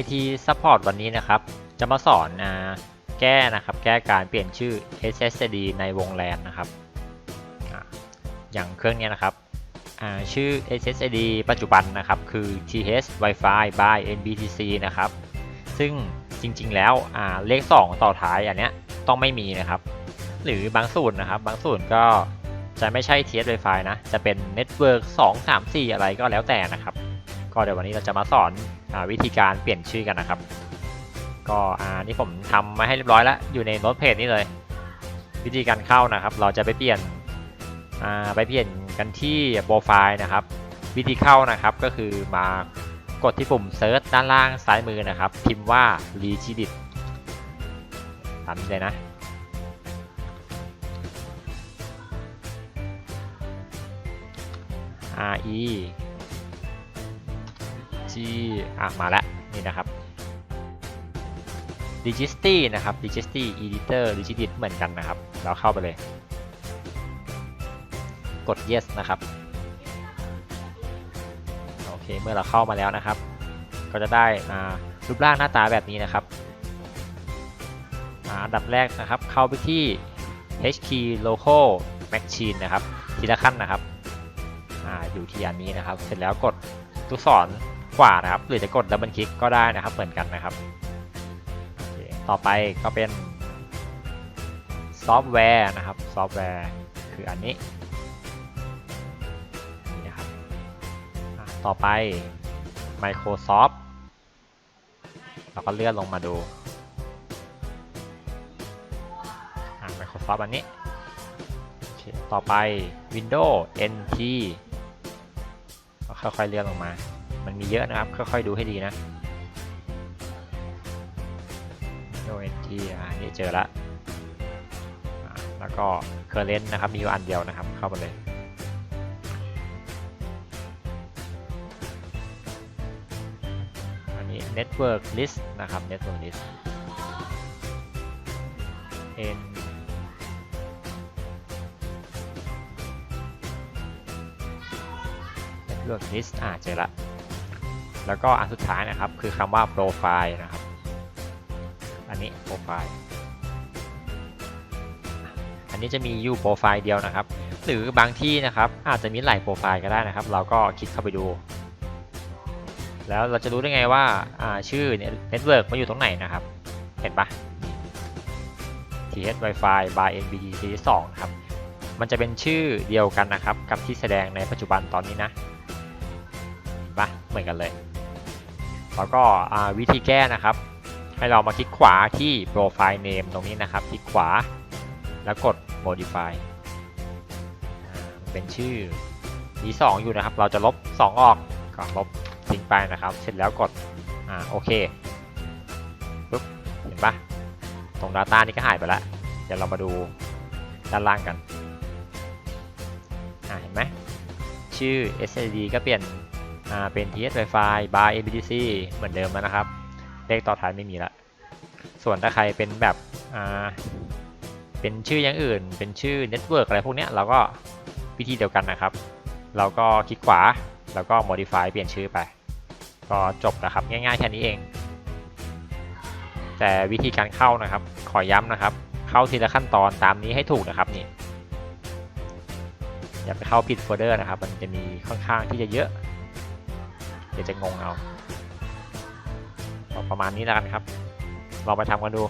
IT Support วันนี้นะครับ จะมาสอนอาแก้นะครับ แก้การเปลี่ยนชื่อ SSD ในวง LAN นะครับอย่างเครื่องนี้นะครับชื่อ SSD ปัจจุบันนะครับคือ TH Wi-Fi by NBTC นะครับ ซึ่งจริงๆแล้วเลข 2 ต่อท้ายอันเนี้ยต้องไม่มีนะครับ หรือบางสูตรนะครับ บางสูตรก็จะไม่ใช่ TH Wi-Fi นะ จะเป็น Network 2 3 4 อะไรก็แล้วแต่นะครับ ก็เดี๋ยววันนี้เราจะมาสอนอวิธีการเปลี่ยนชื่อกันนะครับ ก็อ่านี่ผมทำมาให้เรียบร้อยแล้วอยู่ในโน้ตเพจนี้เลย วิธีการเข้านะครับ เราจะไปเปลี่ยนอ่าไปเปลี่ยนกันที่โปรไฟล์นะครับ วิธีเข้านะครับก็คือมากดที่ปุ่มเซิร์ชด้านล่างซ้ายมือนะครับ พิมพ์ว่า regedit ตามนี้เลยนะ R E G อะมาแล้วนี่นะครับ Digisty นะครับ Digisty Editor Digidit เหมือนกันนะครับ เราเข้าไปเลย กด yes นะครับโอเคเมื่อเราเข้ามาแล้วนะครับ ก็จะได้รูปร่างหน้าตาแบบนี้นะครับอ่าอันดับแรกนะครับ เข้าไปที่ hk Local Machine นะครับ ทีละขั้นนะครับอ่าอยู่ที่อันนี้นะครับ เสร็จแล้วกดลูกศร ขวานะครับ หรือจะกดดับเบิลคลิกก็ได้นะครับ เหมือนกันนะครับ ต่อไปก็เป็นซอฟต์แวร์นะครับ ซอฟต์แวร์คืออันนี้นี่นะครับต่อไป Microsoft เราก็เลื่อนลงมาดู Microsoft อันนี้ ต่อไป Windows NT ก็ค่อยๆเลื่อนลงมา มันมีเยอะนะครับ ค่อยๆดูให้ดีนะ Windows NT อ่านี่เจอละแล้วก็ Current นะครับ มีอยู่อันเดียวนะครับ เข้ามาเลยอันนี้ Network List นะครับ Network List N Network List อ่าเจอละ แล้วก็อันสุดท้ายนะครับคือคำว่า Profile นะครับ อันนี้ Profile อันนี้จะมีอยู่โปรไฟล์เดียวนะครับ หรือบางที่นะครับอาจจะมีหลายโปรไฟล์ก็ได้นะครับ เราก็คลิกเข้าไปดู แล้วเราจะรู้ได้ไงว่าาชื่อเน็ตเวิร์กมาอยู่ตรงไหนนะครับ เห็นปะ TH Wi-Fi by NBDT2 ครับ มันจะเป็นชื่อเดียวกันนะครับ กับที่แสดงในปัจจุบันตอนนี้นะเห็นปะเหมือนกันเลย แล้วก็วิธีแก้นะครับ ให้เรามาคลิกขวาที่ Profile Name ตรงนี้นะครับ คลิกขวาแล้วกด Modify เป็นชื่อมี2อยู่นะครับ เราจะลบ 2 ออกก็ลบทิ้งไปนะครับ เสร็จแล้วกดอ่าโอเคปุ๊บเห็นปะตรง Data นี่ก็หายไปแล้ว เดี๋ยวเรามาดูด้านล่างกันอ่าเห็นไหมชื่อ SSD ก็เปลี่ยน อ่าเป็น TS Wi-Fi by MBTC เหมือนเดิมแล้วนะครับ เลขต่อท้ายไม่มีละ ส่วนถ้าใครเป็นแบบอ่าเป็นชื่ออย่างอื่น เป็นชื่อ Network อะไรพวกเนี้ยเราก็วิธีเดียวกันนะครับ เราก็คลิกขวาแล้วก็ modify เปลี่ยนชื่อไป ก็จบนะครับง่ายๆแค่นี้เอง แต่วิธีการเข้านะครับ ขอย้ำนะครับ เข้าทีละขั้นตอนตามนี้ให้ถูกนะครับนี่อย่าไปเข้าผิดโฟลเดอร์นะครับ มันจะมีค่อนข้างที่จะเยอะ ดี๋ยวจะงงเอาประมาณนี้แล้วกันครับลองไปทำกันดู